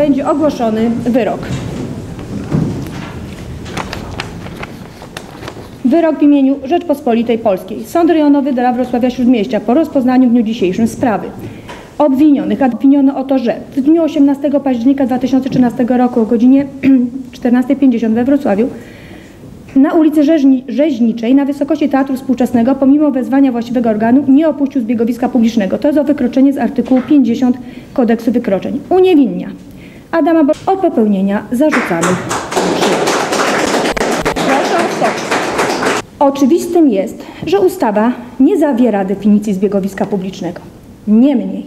będzie ogłoszony wyrok. Wyrok w imieniu Rzeczpospolitej Polskiej. Sąd rejonowy dla Wrocławia Śródmieścia po rozpoznaniu w dniu dzisiejszym sprawy obwinionych obwiniono o to, że w dniu 18 października 2013 roku o godzinie 14.50 we Wrocławiu na ulicy Rzeźni, Rzeźniczej na wysokości Teatru Współczesnego pomimo wezwania właściwego organu nie opuścił zbiegowiska publicznego. To jest o wykroczenie z artykułu 50 Kodeksu Wykroczeń. Uniewinnia Adama Bo- od popełnienia zarzucanych. Proszę o. Oczywistym jest, że ustawa nie zawiera definicji zbiegowiska publicznego. Niemniej,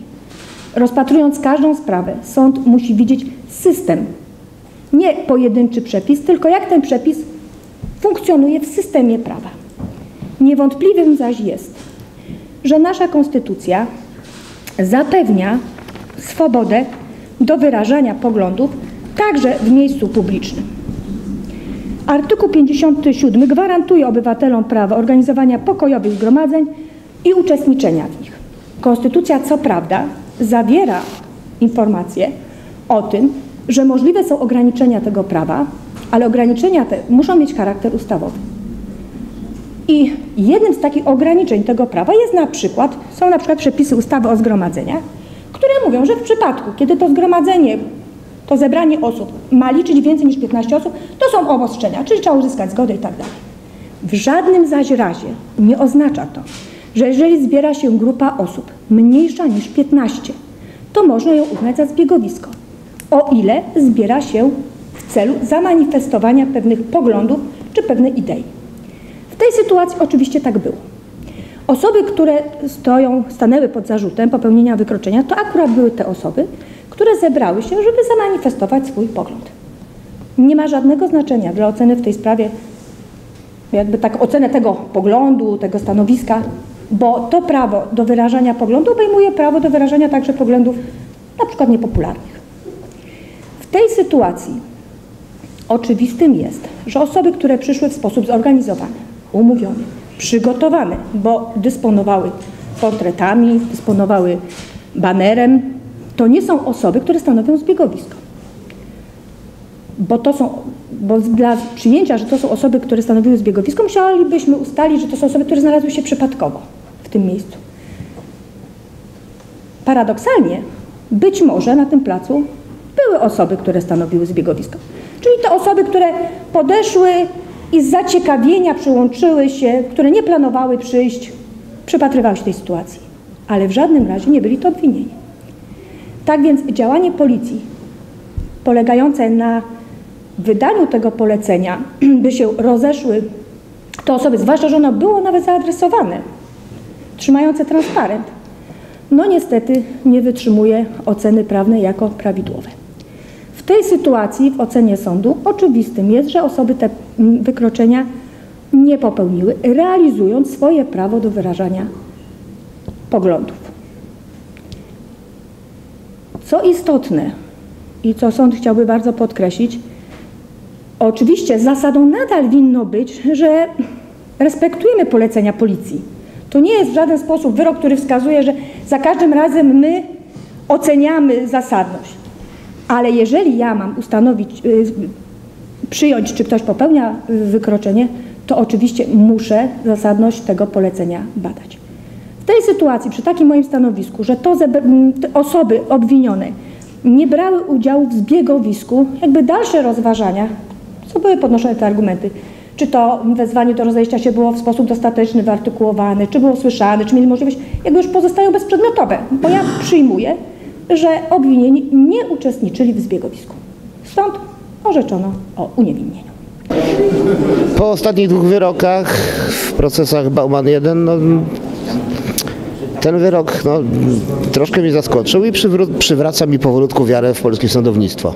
rozpatrując każdą sprawę, sąd musi widzieć system, nie pojedynczy przepis, tylko jak ten przepis funkcjonuje w systemie prawa. Niewątpliwym zaś jest, że nasza konstytucja zapewnia swobodę do wyrażania poglądów także w miejscu publicznym. Artykuł 57 gwarantuje obywatelom prawo organizowania pokojowych zgromadzeń i uczestniczenia w nich. Konstytucja, co prawda, zawiera informacje o tym, że możliwe są ograniczenia tego prawa, ale ograniczenia te muszą mieć charakter ustawowy. I jednym z takich ograniczeń tego prawa jest na przykład, są na przykład przepisy ustawy o zgromadzeniach, mówią, że w przypadku, kiedy to zgromadzenie, to zebranie osób ma liczyć więcej niż 15 osób, to są obostrzenia, czyli trzeba uzyskać zgodę i tak dalej. W żadnym zaś razie nie oznacza to, że jeżeli zbiera się grupa osób mniejsza niż 15, to można ją uznać za zbiegowisko, o ile zbiera się w celu zamanifestowania pewnych poglądów czy pewnej idei. W tej sytuacji oczywiście tak było. Osoby, które stoją, stanęły pod zarzutem popełnienia wykroczenia, to akurat były te osoby, które zebrały się, żeby zamanifestować swój pogląd. Nie ma żadnego znaczenia dla oceny w tej sprawie, jakby tak ocenę tego poglądu, tego stanowiska, bo to prawo do wyrażania poglądu obejmuje prawo do wyrażania także poglądów na przykład niepopularnych. W tej sytuacji oczywistym jest, że osoby, które przyszły w sposób zorganizowany, umówiony, przygotowane, bo dysponowały portretami, dysponowały banerem, to nie są osoby, które stanowią zbiegowisko. Bo to są, bo dla przyjęcia, że to są osoby, które stanowiły zbiegowisko, musielibyśmy ustalić, że to są osoby, które znalazły się przypadkowo w tym miejscu. Paradoksalnie, być może na tym placu były osoby, które stanowiły zbiegowisko. Czyli te osoby, które podeszły i z zaciekawienia przyłączyły się, które nie planowały przyjść, przypatrywały się tej sytuacji. Ale w żadnym razie nie byli to obwinieni. Tak więc działanie policji polegające na wydaniu tego polecenia, by się rozeszły te osoby, zwłaszcza, że ono było nawet zaadresowane, trzymające transparent, no niestety nie wytrzymuje oceny prawnej jako prawidłowe. W tej sytuacji, w ocenie sądu, oczywistym jest, że osoby te mm, wykroczenia nie popełniły, realizując swoje prawo do wyrażania poglądów. Co istotne i co sąd chciałby bardzo podkreślić, oczywiście zasadą nadal winno być, że respektujemy polecenia policji. To nie jest w żaden sposób wyrok, który wskazuje, że za każdym razem my oceniamy zasadność. Ale jeżeli ja mam ustanowić, y, przyjąć, czy ktoś popełnia wykroczenie, to oczywiście muszę zasadność tego polecenia badać. W tej sytuacji, przy takim moim stanowisku, że to osoby obwinione nie brały udziału w zbiegowisku, jakby dalsze rozważania, co były podnoszone te argumenty, czy to wezwanie do rozejścia się było w sposób dostateczny wyartykułowane, czy było słyszane, czy mieli możliwość, jakby już pozostają bezprzedmiotowe, bo ja przyjmuję, że obwinieni nie uczestniczyli w zbiegowisku. Stąd orzeczono o uniewinnieniu. Po ostatnich dwóch wyrokach w procesach Bauman 1, no, ten wyrok no, troszkę mnie zaskoczył i przywraca mi powolutku wiarę w polskie sądownictwo.